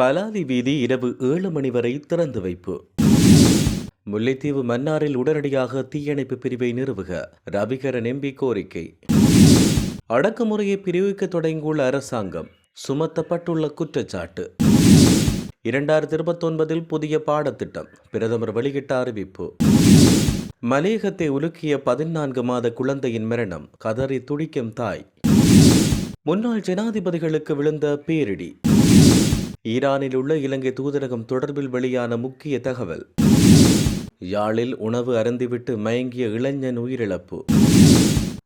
பலாலி வீதி இரவு ஏழு மணி வரை திறந்து வைப்பு. முல்லைத்தீவு மன்னாரில் உடனடியாக தீயணைப்பு பிரிவை நிறுவுக. ரவிகரன் எம்பி கோரிக்கை. அடக்குமுறையை பிரிவிக்க தொடங்கியுள்ள அரசாங்கம் சுமத்தப்பட்டுள்ள குற்றச்சாட்டு. இரண்டாயிரத்தி இருபத்தொன்பதில் புதிய பாடத்திட்டம் பிரதமர் வெளியிட்ட அறிவிப்பு. மலையகத்தை உலுக்கிய பதினான்கு மாத குழந்தையின் மரணம் கதறி துடிக்கும் தாய். முன்னாள் ஜனாதிபதிகளுக்கு விழுந்த பேரிடி. ஈரானில் உள்ள இலங்கை தூதரகம் தொடர்பில் வெளியான முக்கிய தகவல். யாழில் உணவு அருந்திவிட்டு மயங்கிய இளைஞன் உயிரிழப்பு.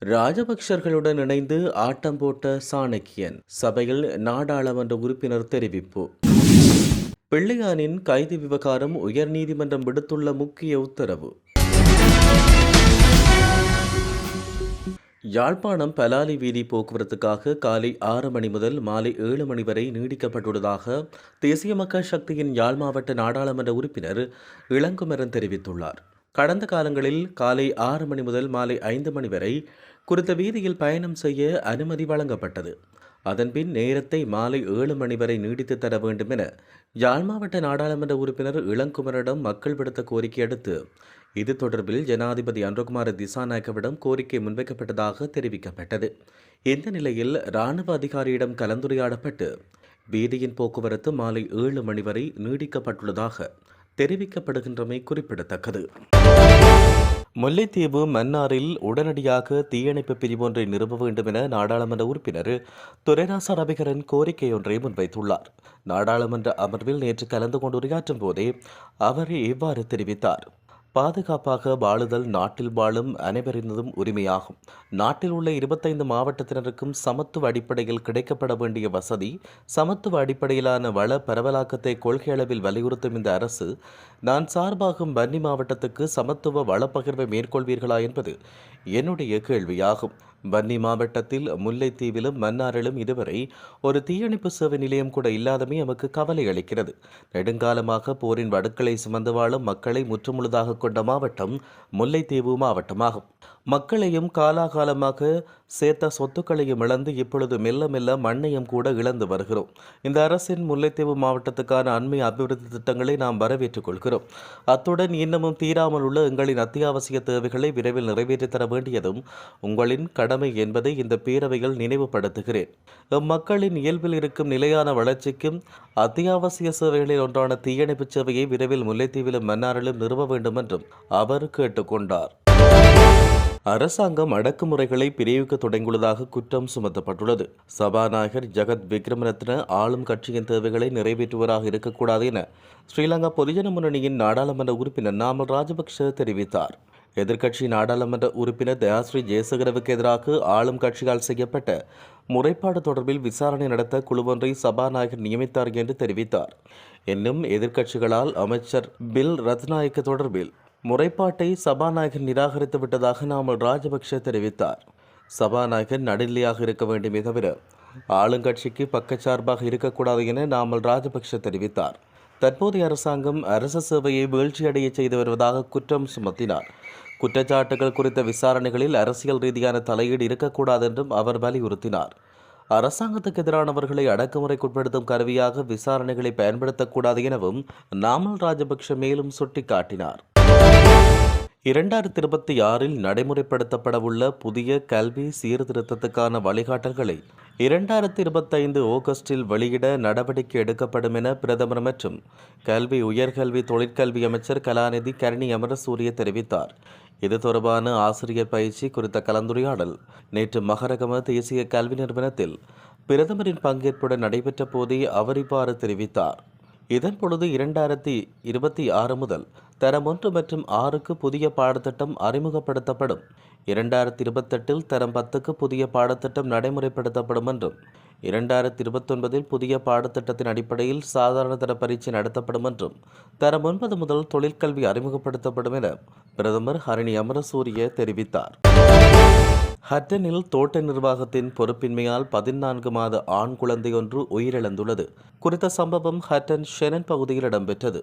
ராஜபக்சர்களுடன் இணைந்து ஆட்டம் போட்ட சாணக்கியன் சபையில் நாடாளுமன்ற உறுப்பினர் தெரிவிப்பு. பிள்ளையானின் கைது விவகாரம் உயர்நீதிமன்றம் விடுத்துள்ள முக்கிய உத்தரவு. யாழ்ப்பாணம் பலாலி வீதி போக்குவரத்துக்காக காலை ஆறு மணி முதல் மாலை ஏழு மணி வரை நீடிக்கப்பட்டுள்ளதாக தேசிய மக்கள் சக்தியின் யாழ் மாவட்ட நாடாளுமன்ற உறுப்பினர் இளங்குமரன் தெரிவித்துள்ளார். கடந்த காலங்களில் காலை ஆறு மணி முதல் மாலை ஐந்து மணி வரை குறித்த வீதியில் பயணம் செய்ய அனுமதி வழங்கப்பட்டது. அதன்பின் நேரத்தை மாலை ஏழு மணி வரை நீடித்து தர வேண்டும் என யாழ் மாவட்ட நாடாளுமன்ற உறுப்பினர் இளங்குமரிடம் மக்கள் விடுத்த கோரிக்கை அடுத்து இது தொடர்பில் ஜனாதிபதி அன்றகுமார திசாநாயக்கவிடம் கோரிக்கை முன்வைக்கப்பட்டதாக தெரிவிக்கப்பட்டது. இந்த நிலையில் இராணுவ அதிகாரியிடம் கலந்துரையாடப்பட்டு வீதியின் போக்குவரத்து மாலை ஏழு மணி வரை நீடிக்கப்பட்டுள்ளதாக தெரிவிக்கப்படுகின்றமை குறிப்பிடத்தக்கது. முல்லைத்தீவு மன்னாரில் உடனடியாக தீயணைப்பு பிரிவு ஒன்றை நிறுவ வேண்டும் என நாடாளுமன்ற உறுப்பினர் துரைராச ரவிகரன் கோரிக்கையொன்றை முன்வைத்துள்ளார். நாடாளுமன்ற அமர்வில் நேற்று கலந்து கொண்டு உரையாற்றும் போதே அவர் இவ்வாறு தெரிவித்தார். பாதுகாப்பாக வாழுதல் நாட்டில் வாழும் அனைவரினதும் உரிமையாகும். நாட்டில் உள்ள இருபத்தைந்து மாவட்டத்தினருக்கும் சமத்துவ அடிப்படையில் கிடைக்கப்பட வேண்டிய வசதி சமத்துவ அடிப்படையிலான வள பரவலாக்கத்தை கொள்கை அளவில் வலியுறுத்தும் இந்த அரசு நான் சார்பாகும் வன்னி மாவட்டத்துக்கு சமத்துவ வளப்பகிர்வை மேற்கொள்வீர்களா என்பது என்னுடைய கேள்வியாகும். வன்னி மாவட்டத்தில் முல்லைத்தீவிலும் மன்னாரிலும் இதுவரை ஒரு தீயணைப்பு சேவை நிலையம் கூட இல்லாதமே நமக்கு கவலை அளிக்கிறது. நெடுங்காலமாக போரின் வடுக்களை சுமந்து வாழும் மக்களை முற்றுமுழுதாக கொண்ட மாவட்டம் முல்லைத்தீவு மாவட்டமாகும். மக்களையும் காலாகாலமாக சேர்த்த சொத்துக்களையும் இழந்து இப்பொழுது மெல்ல மெல்ல மண்ணையும் கூட இழந்து வருகிறோம். இந்த அரசின் முல்லைத்தீவு மாவட்டத்துக்கான அண்மை அபிவிருத்தி திட்டங்களை நாம் வரவேற்றுக் கொள்கிறோம். அத்துடன் இன்னமும் தீராமல் உள்ள எங்களின் அத்தியாவசிய தேவைகளை விரைவில் நிறைவேற்றித் தர வேண்டியதும் உங்களின் கடமை என்பதை இந்த பேரவையில் நினைவுபடுத்துகிறேன். மக்களின் இயல்பில் இருக்கும் நிலையான வளர்ச்சிக்கும் அத்தியாவசிய சேவைகளில் ஒன்றான தீயணைப்பு சேவையை விரைவில் முல்லைத்தீவிலும் மன்னாரிலும் நிறுவ வேண்டும் என்றும் அவர் கேட்டுக்கொண்டார் அரசாங்கம் அடக்குமுறைகளை பிரிவிக்க தொடங்கியுள்ளதாக குற்றம் சுமத்தப்பட்டுள்ளது. சபாநாயகர் ஜெகத் விக்ரமரத்ன ஆளும் கட்சியின் தேவைகளை நிறைவேற்றுவராக இருக்கக்கூடாது என ஸ்ரீலங்கா பொதுஜன முன்னணியின் நாடாளுமன்ற உறுப்பினர் நாமல் ராஜபக்ஷ தெரிவித்தார். எதிர்க்கட்சி நாடாளுமன்ற உறுப்பினர் தயாஸ்ரீ ஜெயசகரவுக்கு எதிராக ஆளும் கட்சியால் செய்யப்பட்ட முறைப்பாடு தொடர்பில் விசாரணை நடத்த குழுவொன்றை சபாநாயகர் நியமித்தார் என்று தெரிவித்தார். இன்னும் எதிர்க்கட்சிகளால் அமைச்சர் பில் ரத்நாயக்க தொடர்பில் முறைப்பாட்டை சபாநாயகர் நிராகரித்து விட்டதாக நாமல் ராஜபக்ஷ தெரிவித்தார். சபாநாயகர் நடுநிலையாக இருக்க வேண்டுமே தவிர ஆளுங்கட்சிக்கு பக்கச்சார்பாக இருக்கக்கூடாது என நாமல் ராஜபக்ஷ தெரிவித்தார். தற்போதைய அரசாங்கம் அரச சேவையை வீழ்ச்சியடைய செய்து வருவதாக குற்றம் சுமத்தினார். குற்றச்சாட்டுகள் குறித்த விசாரணைகளில் அரசியல் ரீதியான தலையீடு இருக்கக்கூடாது என்றும் அவர் வலியுறுத்தினார். அரசாங்கத்துக்கு எதிரானவர்களை அடக்குமுறைக்குட்படுத்தும் கருவியாக விசாரணைகளை பயன்படுத்தக்கூடாது எனவும் நாமல் ராஜபக்ஷ மேலும் சுட்டிக்காட்டினார். இரண்டாயிரத்தி இருபத்தி ஆறில் நடைமுறைப்படுத்தப்படவுள்ள புதிய கல்வி சீர்திருத்தத்துக்கான வழிகாட்டல்களை இரண்டாயிரத்தி இருபத்தைந்து ஆகஸ்டில் வெளியிட நடவடிக்கை எடுக்கப்படும் என பிரதமர் மற்றும் கல்வி உயர்கல்வி தொழிற்கல்வி அமைச்சர் கலாநிதி கரணி அமரசூரிய தெரிவித்தார். இது தொடர்பான ஆசிரியர் பயிற்சி குறித்த கலந்துரையாடல் நேற்று மகரகம தேசிய கல்வி நிறுவனத்தில் பிரதமரின் பங்கேற்புடன் நடைபெற்ற போதே அவர் இவ்வாறு தெரிவித்தார். இதன் பொழுது இரண்டாயிரத்தி இருபத்தி ஆறு முதல் தரம் ஒன்று மற்றும் ஆறுக்கு புதிய பாடத்திட்டம் அறிமுகப்படுத்தப்படும். இரண்டாயிரத்தி இருபத்தெட்டில் தரம் பத்துக்கு புதிய பாடத்திட்டம் நடைமுறைப்படுத்தப்படும் என்றும் இரண்டாயிரத்தி இருபத்தொன்பதில் புதிய பாடத்திட்டத்தின் அடிப்படையில் சாதாரண தர பரீட்சை நடத்தப்படும் என்றும் தரம் ஒன்பது முதல் தொழிற்கல்வி அறிமுகப்படுத்தப்படும் என பிரதமர் ஹரிணி அமரசூரிய தெரிவித்தார். ஹட்டனில் தோட்ட நிர்வாகத்தின் பொறுப்பின்மையால் பதினான்கு மாத ஆண் குழந்தை ஒன்று உயிரிழந்துள்ளது. குறித்த சம்பவம் ஹட்டன் ஷெனன் பகுதியில் இடம்பெற்றது.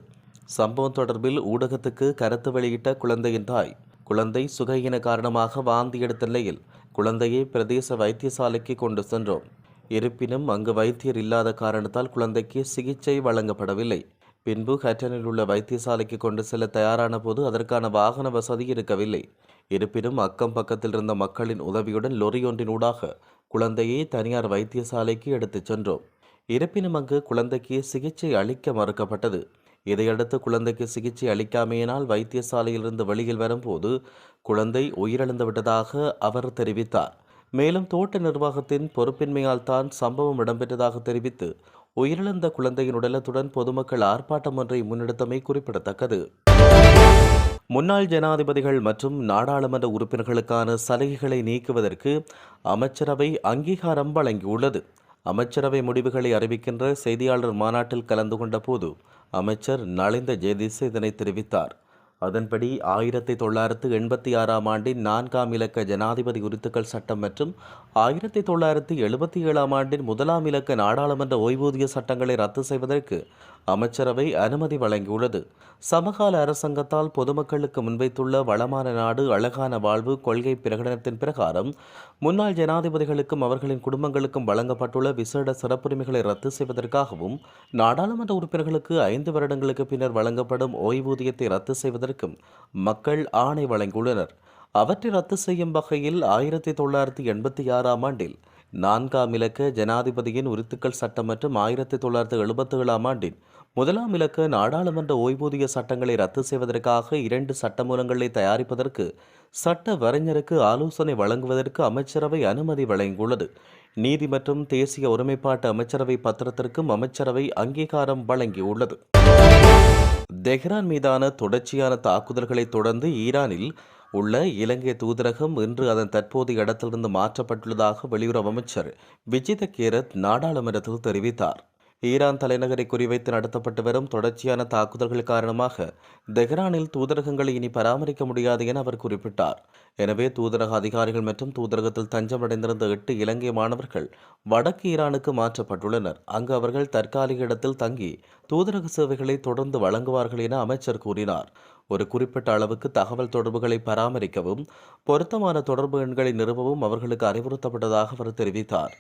சம்பவம் தொடர்பில் ஊடகத்துக்கு கருத்து வெளியிட்ட குழந்தையின் தாய். குழந்தை சுகையின காரணமாக வாந்தி எடுத்த நிலையில் குழந்தையை பிரதேச வைத்தியசாலைக்கு கொண்டு சென்றோம். இருப்பினும் அங்கு வைத்தியர் இல்லாத காரணத்தால் குழந்தைக்கு சிகிச்சை வழங்கப்படவில்லை. பின்பு ஹட்டனில் உள்ள வைத்தியசாலைக்கு கொண்டு செல்ல தயாரான போது அதற்கான வாகன வசதி இருக்கவில்லை. இருப்பினும் அக்கம் பக்கத்தில் இருந்த மக்களின் உதவியுடன் லொரி குழந்தையை தனியார் வைத்தியசாலைக்கு எடுத்துச் சென்றோம். இருப்பினும் அங்கு குழந்தைக்கு சிகிச்சை அளிக்க மறுக்கப்பட்டது. இதையடுத்து குழந்தைக்கு சிகிச்சை அளிக்காமையினால் வைத்தியசாலையிலிருந்து வெளியில் வரும்போது குழந்தை உயிரிழந்து விட்டதாக அவர் தெரிவித்தார். மேலும் தோட்ட நிர்வாகத்தின் பொறுப்பின்மையால் தான் சம்பவம் இடம்பெற்றதாக தெரிவித்து உயிரிழந்த குழந்தையின் உடலத்துடன் பொதுமக்கள் ஆர்ப்பாட்டம் ஒன்றை முன்னெடுத்தமை குறிப்பிடத்தக்கது. முன்னாள் ஜனாதிபதிகள் மற்றும் நாடாளுமன்ற உறுப்பினர்களுக்கான சலுகைகளை நீக்குவதற்கு அமைச்சரவை அங்கீகாரம் வழங்கியுள்ளது. அமைச்சரவை முடிவுகளை அறிவிக்கின்ற செய்தியாளர் மாநாட்டில் கலந்து கொண்ட போது அமைச்சர் நலிந்த ஜெயதிஸ் இதனை தெரிவித்தார். அதன்படி ஆயிரத்தி தொள்ளாயிரத்து எண்பத்தி ஆறாம் ஆண்டின் நான்காம் இலக்க ஜனாதிபதி உரித்துக்கள் சட்டம் மற்றும் ஆயிரத்தி தொள்ளாயிரத்தி எழுபத்தி ஏழாம் ஆண்டின் முதலாம் இலக்க நாடாளுமன்ற ஓய்வூதிய சட்டங்களை ரத்து செய்வதற்கு அமைச்சரவை அனுமதி வழங்கியுள்ளது. சமகால அரசாங்கத்தால் பொதுமக்களுக்கு முன்வைத்துள்ள வளமான நாடு அழகான வாழ்வு கொள்கை பிரகடனத்தின் பிரகாரம் முன்னாள் ஜனாதிபதிகளுக்கும் அவர்களின் குடும்பங்களுக்கும் வழங்கப்பட்டுள்ள விசேட சிறப்புரிமைகளை ரத்து செய்வதற்காகவும் நாடாளுமன்ற உறுப்பினர்களுக்கு ஐந்து வருடங்களுக்கு பின்னர் வழங்கப்படும் ஓய்வூதியத்தை ரத்து செய்வதற்கு செய்வதற்கும் மக்கள் ஆணை வழங்கியுள்ளனர். அவற்றை ரத்து செய்யும் வகையில் ஆயிரத்தி தொள்ளாயிரத்தி எண்பத்தி ஆறாம் ஆண்டில் நான்காம் இலக்க ஜனாதிபதியின் உரித்துக்கள் சட்டம் மற்றும் ஆயிரத்தி தொள்ளாயிரத்தி எழுபத்தி ஏழாம் ஆண்டின் முதலாம் இலக்க நாடாளுமன்ற ஓய்வூதிய சட்டங்களை ரத்து செய்வதற்காக இரண்டு சட்டமூலங்களை தயாரிப்பதற்கு சட்ட வரைஞருக்கு ஆலோசனை வழங்குவதற்கு அமைச்சரவை அனுமதி வழங்கியுள்ளது. நீதி மற்றும் தேசிய ஒருமைப்பாட்டு அமைச்சரவை பத்திரத்திற்கும் அமைச்சரவை அங்கீகாரம் வழங்கியுள்ளது. தெஹ்ரான் மீதான தொடர்ச்சியான தாக்குதல்களை தொடர்ந்து ஈரானில் உள்ள இலங்கை தூதரகம் இன்று அதன் தற்போதைய இடத்திலிருந்து மாற்றப்பட்டுள்ளதாக வெளியுறவு அமைச்சர் விஜித கேரத் நாடாளுமன்றத்தில் தெரிவித்தார். ஈரான் தலைநகரை குறிவைத்து நடத்தப்பட்டு வரும் தொடர்ச்சியான தாக்குதல்கள் காரணமாக தெஹ்ரானில் தூதரகங்களை இனி பராமரிக்க முடியாது என அவர் குறிப்பிட்டார். எனவே தூதரக அதிகாரிகள் மற்றும் தூதரகத்தில் தஞ்சமடைந்திருந்த எட்டு இலங்கை மாணவர்கள் வடக்கு ஈரானுக்கு மாற்றப்பட்டுள்ளனர். அங்கு அவர்கள் தற்காலிக இடத்தில் தங்கி தூதரக சேவைகளை தொடர்ந்து வழங்குவார்கள் என அமைச்சர் கூறினார். ஒரு குறிப்பிட்ட அளவுக்கு தகவல் தொடர்புகளை பராமரிக்கவும் பொருத்தமான தொடர்பு எண்களை நிறுவவும் அவர்களுக்கு அறிவுறுத்தப்பட்டதாக அவர் தெரிவித்தார்.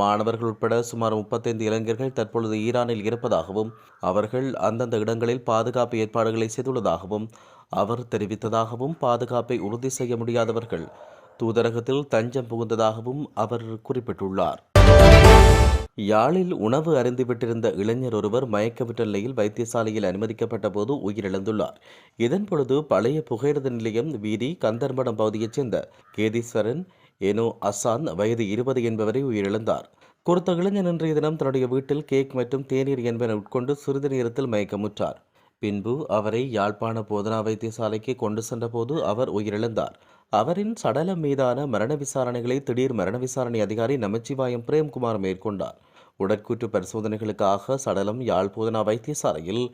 மாணவர்கள் உட்பட சுமார் முப்பத்தைந்து இளைஞர்கள் தற்பொழுது ஈரானில் இருப்பதாகவும் அவர்கள் அந்தந்த இடங்களில் பாதுகாப்பு ஏற்பாடுகளை செய்துள்ளதாகவும் அவர் தெரிவித்ததாகவும் பாதுகாப்பை உறுதி செய்ய முடியாதவர்கள் தூதரகத்தில் தஞ்சம் புகுந்ததாகவும் அவர் குறிப்பிட்டுள்ளார். யாழில் உணவு அருந்திவிட்டிருந்த இளைஞர் ஒருவர் மயக்கவிட்ட நிலையில் வைத்தியசாலையில் அனுமதிக்கப்பட்ட போது உயிரிழந்துள்ளார். இதன் பொழுது பழைய புகையிரத நிலையம் வீதி கந்தர்மடம் பகுதியைச் சேர்ந்த கேதீஸ்வரன் எனோ அசான் வயது இருபது என்பவரை உயிரிழந்தார். குறித்த இளைஞன் இன்றைய தினம் தன்னுடைய வீட்டில் கேக் மற்றும் தேநீர் என்பன உட்கொண்டு சிறிது நேரத்தில் மயக்கமுற்றார். பின்பு அவரை யாழ்ப்பாண போதனா வைத்தியசாலைக்கு கொண்டு சென்றபோது அவர் உயிரிழந்தார். அவரின் சடலம் மீதான மரண விசாரணைகளை திடீர் மரண விசாரணை அதிகாரி நமச்சிவாயம் பிரேம்குமார் மேற்கொண்டார். உடற்கூற்று பரிசோதனைகளுக்காக சடலம் யாழ் போதனா வைத்தியசாலையில்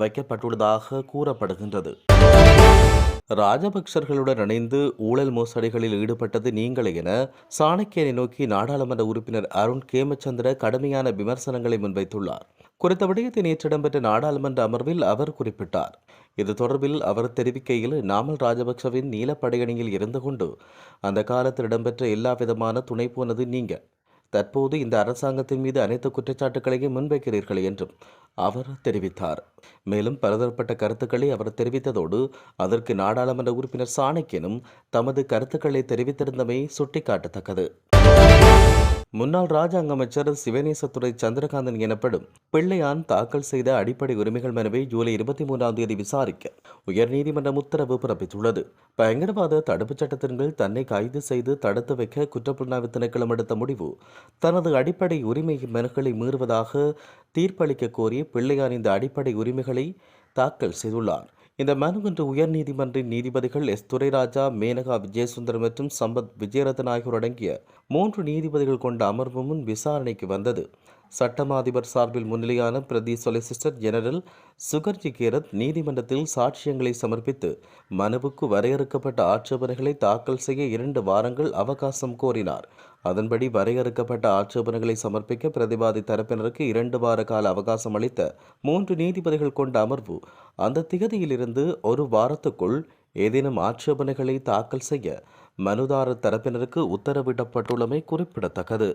வைக்கப்பட்டுள்ளதாக கூறப்படுகின்றது. ராஜபக்சர்களுடன் இணைந்து ஊழல் மோசடிகளில் ஈடுபட்டது நீங்களே என சாணக்கியனை நோக்கி நாடாளுமன்ற உறுப்பினர் அருண் கேமச்சந்திர கடுமையான விமர்சனங்களை முன்வைத்துள்ளார். குறித்த விடயத்தை நேற்று இடம்பெற்ற நாடாளுமன்ற அமர்வில் அவர் குறிப்பிட்டார். இது தொடர்பில் அவர் தெரிவிக்கையில் நாமல் ராஜபக்சவின் நீலப்படையணியில் இருந்து கொண்டு அந்த காலத்தில் இடம்பெற்ற எல்லா விதமான துணை போனது நீங்க. தற்போது இந்த அரசாங்கத்தின் மீது அனைத்து குற்றச்சாட்டுகளையும் முன்வைக்கிறீர்கள் என்றும் அவர் தெரிவித்தார். மேலும் பலதரப்பட்ட கருத்துக்களை அவர் தெரிவித்ததோடு அதற்கு நாடாளுமன்ற உறுப்பினர் சாணக்கியனும் தமது கருத்துக்களை தெரிவித்திருந்தமை சுட்டிக்காட்டத்தக்கது. முன்னாள் ராஜாங்க அமைச்சர் சிவநேசத்துறை சந்திரகாந்தன் எனப்படும் பிள்ளையான் தாக்கல் செய்த அடிப்படை உரிமைகள் மனுவை ஜூலை இருபத்தி மூன்றாம் தேதி விசாரிக்க உயர்நீதிமன்றம் உத்தரவு பிறப்பித்துள்ளது. பயங்கரவாத தடுப்புச் சட்டத்தின் கீழ் தன்னை கைது செய்து தடுத்து வைக்க குற்றப்புலனாய்வு திணைக்களம் எடுத்த முடிவு தனது அடிப்படை உரிமை மனுக்களை மீறுவதாக தீர்ப்பளிக்க கோரி பிள்ளையான் இந்த அடிப்படை உரிமைகளை தாக்கல் செய்துள்ளார். இந்த மனு இன்று உயர்நீதிமன்ற நீதிபதிகள் எஸ். துரைராஜா மேனகா விஜயசுந்தர் மற்றும் சம்பத் விஜயரத்ன ஆகியோர் அடங்கிய மூன்று நீதிபதிகள் கொண்ட அமர்வு முன் விசாரணைக்கு வந்தது. சட்டமா அதிபர் சார்பில் முன்னிலையான பிரதி சொலிசிஸ்டர் ஜெனரல் சுகர்ஜி கேரத் நீதிமன்றத்தில் சாட்சியங்களை சமர்ப்பித்து மனுவுக்கு வரையறுக்கப்பட்ட ஆட்சேபனைகளை தாக்கல் செய்ய இரண்டு வாரங்கள் அவகாசம் கோரினார். அதன்படி வரையறுக்கப்பட்ட ஆட்சேபனைகளை சமர்ப்பிக்க பிரதிவாதி தரப்பினருக்கு இரண்டு வார கால அவகாசம் அளித்த மூன்று நீதிபதிகள் கொண்ட அமர்வு அந்த திகதியிலிருந்து ஒரு வாரத்துக்குள் ஏதேனும் ஆட்சேபனைகளை தாக்கல் செய்ய மனுதாரர் தரப்பினருக்கு உத்தரவிடப்பட்டுள்ளமை குறிப்பிடத்தக்கது.